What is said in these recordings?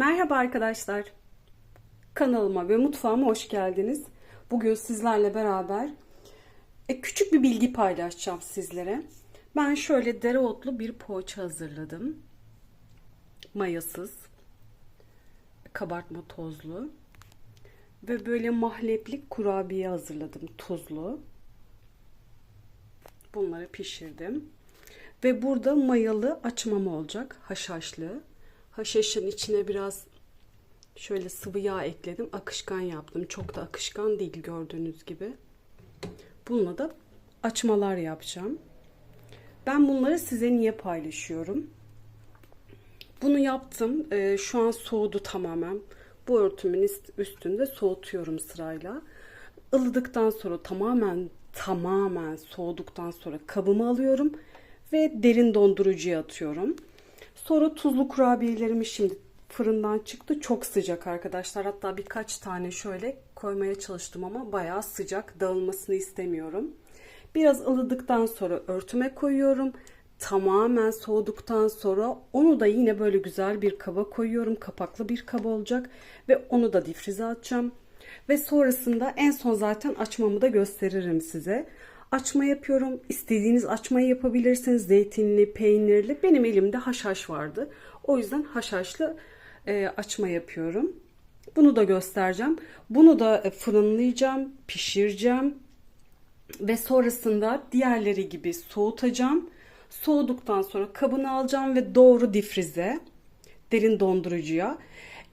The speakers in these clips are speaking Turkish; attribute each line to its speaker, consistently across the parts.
Speaker 1: Merhaba arkadaşlar. Kanalıma ve mutfağıma hoş geldiniz. Bugün sizlerle beraber e, küçük bir bilgi paylaşacağım sizlere. Ben şöyle dereotlu bir poğaça hazırladım. Mayasız, kabartma tozlu ve böyle mahleplik kurabiye hazırladım tuzlu. Bunları pişirdim. Ve burada mayalı açmam olacak. Haşhaşlı. Haşhaşın içine biraz şöyle sıvı yağ ekledim. Akışkan yaptım. Çok da akışkan değil gördüğünüz gibi. Bununla da açmalar yapacağım. Ben bunları size niye paylaşıyorum? Bunu yaptım. Ee, şu an soğudu tamamen. Bu örtümün üstünde soğutuyorum sırayla. Ilıdıktan sonra tamamen tamamen soğuduktan sonra kabımı alıyorum ve derin dondurucuya atıyorum. Sonra tuzlu kurabiyelerimi şimdi fırından çıktı. Çok sıcak arkadaşlar. Hatta birkaç tane şöyle koymaya çalıştım ama bayağı sıcak. Dağılmasını istemiyorum. Biraz ılıdıktan sonra örtüme koyuyorum. Tamamen soğuduktan sonra onu da yine böyle güzel bir kaba koyuyorum. Kapaklı bir kaba olacak ve onu da difrize atacağım. Ve sonrasında en son zaten açmamı da gösteririm size. Açma yapıyorum. İstediğiniz açmayı yapabilirsiniz. Zeytinli, peynirli. Benim elimde haşhaş vardı. O yüzden haşhaşlı e, açma yapıyorum. Bunu da göstereceğim. Bunu da e, fırınlayacağım, pişireceğim. Ve sonrasında diğerleri gibi soğutacağım. Soğuduktan sonra kabını alacağım ve doğru difrize, derin dondurucuya.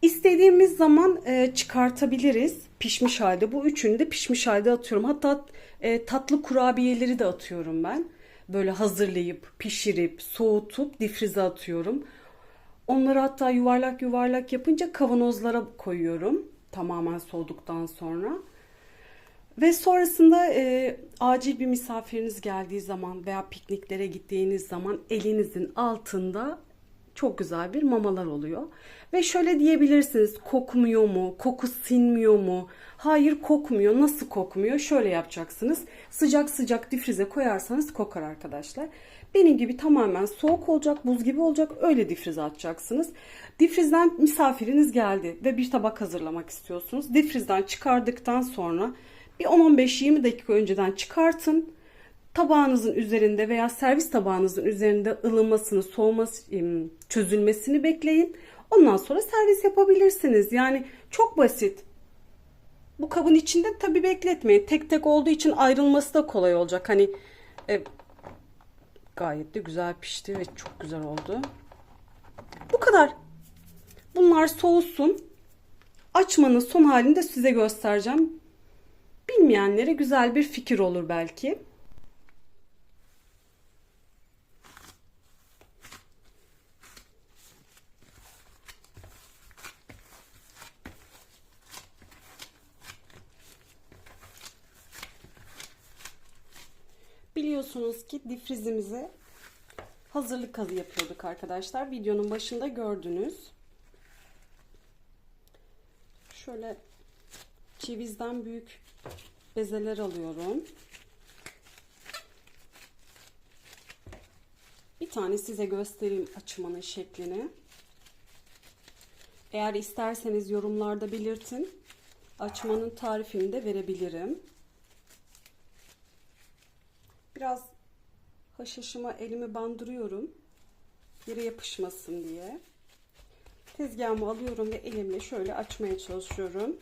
Speaker 1: İstediğimiz zaman e, çıkartabiliriz pişmiş halde. Bu üçünü de pişmiş halde atıyorum. Hatta e, tatlı kurabiyeleri de atıyorum ben. Böyle hazırlayıp, pişirip, soğutup difrize atıyorum. Onları hatta yuvarlak yuvarlak yapınca kavanozlara koyuyorum. Tamamen soğuduktan sonra. Ve sonrasında e, acil bir misafiriniz geldiği zaman veya pikniklere gittiğiniz zaman elinizin altında çok güzel bir mamalar oluyor. Ve şöyle diyebilirsiniz kokmuyor mu? Koku sinmiyor mu? Hayır kokmuyor. Nasıl kokmuyor? Şöyle yapacaksınız. Sıcak sıcak difrize koyarsanız kokar arkadaşlar. Benim gibi tamamen soğuk olacak, buz gibi olacak. Öyle difrize atacaksınız. Difrizden misafiriniz geldi ve bir tabak hazırlamak istiyorsunuz. Difrizden çıkardıktan sonra bir 10-15-20 dakika önceden çıkartın tabağınızın üzerinde veya servis tabağınızın üzerinde ılımasını, soğuması, çözülmesini bekleyin. Ondan sonra servis yapabilirsiniz. Yani çok basit. Bu kabın içinde tabii bekletmeyin. Tek tek olduğu için ayrılması da kolay olacak. Hani e, gayet de güzel pişti ve çok güzel oldu. Bu kadar. Bunlar soğusun. Açmanın son halini de size göstereceğim. Bilmeyenlere güzel bir fikir olur belki. Biliyorsunuz ki difrizimize hazırlık kazı yapıyorduk arkadaşlar. Videonun başında gördünüz. Şöyle cevizden büyük bezeler alıyorum. Bir tane size göstereyim açmanın şeklini. Eğer isterseniz yorumlarda belirtin. Açmanın tarifini de verebilirim. Biraz haşhaşıma elimi bandırıyorum. Yere yapışmasın diye. Tezgahımı alıyorum ve elimle şöyle açmaya çalışıyorum.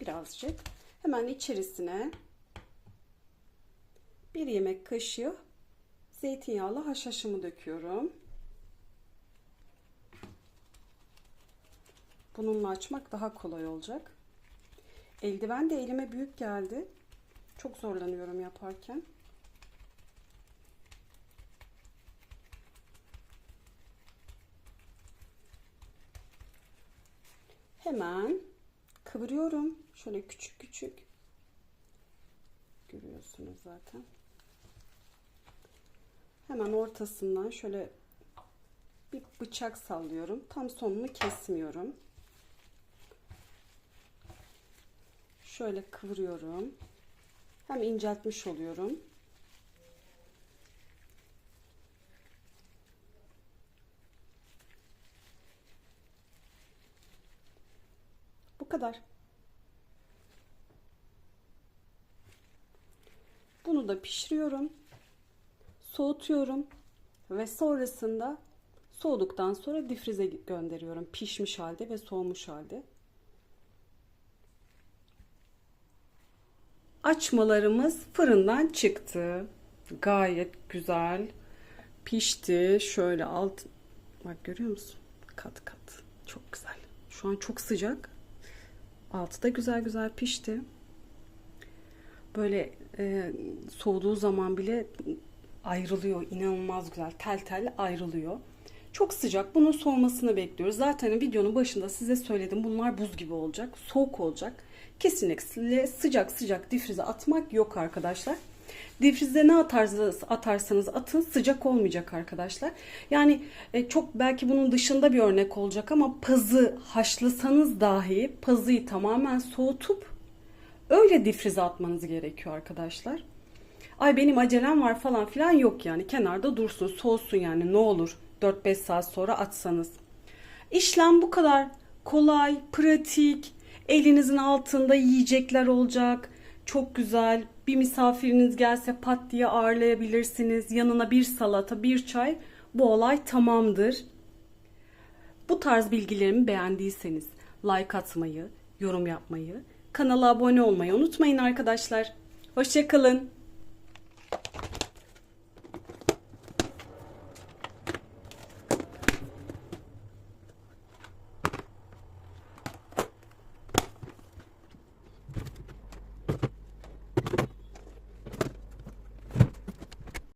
Speaker 1: Birazcık. Hemen içerisine bir yemek kaşığı zeytinyağlı haşhaşımı döküyorum. Bununla açmak daha kolay olacak. Eldiven de elime büyük geldi. Çok zorlanıyorum yaparken. Hemen kıvırıyorum. Şöyle küçük küçük. Görüyorsunuz zaten. Hemen ortasından şöyle bir bıçak sallıyorum. Tam sonunu kesmiyorum. Şöyle kıvırıyorum. Hem inceltmiş oluyorum. Kadar. Bunu da pişiriyorum. Soğutuyorum ve sonrasında soğuduktan sonra difrize gönderiyorum. Pişmiş halde ve soğumuş halde. Açmalarımız fırından çıktı. Gayet güzel pişti. Şöyle alt bak görüyor musun? Kat kat. Çok güzel. Şu an çok sıcak. Altı da güzel güzel pişti. Böyle e, soğuduğu zaman bile ayrılıyor. İnanılmaz güzel. Tel tel ayrılıyor. Çok sıcak. Bunun soğumasını bekliyoruz. Zaten videonun başında size söyledim. Bunlar buz gibi olacak. Soğuk olacak. Kesinlikle sıcak sıcak difrize atmak yok arkadaşlar. Difrize ne atarsanız, atarsanız atın sıcak olmayacak arkadaşlar. Yani e, çok belki bunun dışında bir örnek olacak ama pazı haşlasanız dahi pazıyı tamamen soğutup öyle difrize atmanız gerekiyor arkadaşlar. Ay benim acelem var falan filan yok yani. Kenarda dursun, soğusun yani ne olur 4-5 saat sonra atsanız. İşlem bu kadar kolay, pratik. Elinizin altında yiyecekler olacak. Çok güzel. Bir misafiriniz gelse pat diye ağırlayabilirsiniz. Yanına bir salata, bir çay. Bu olay tamamdır. Bu tarz bilgilerimi beğendiyseniz like atmayı, yorum yapmayı, kanala abone olmayı unutmayın arkadaşlar. Hoşçakalın.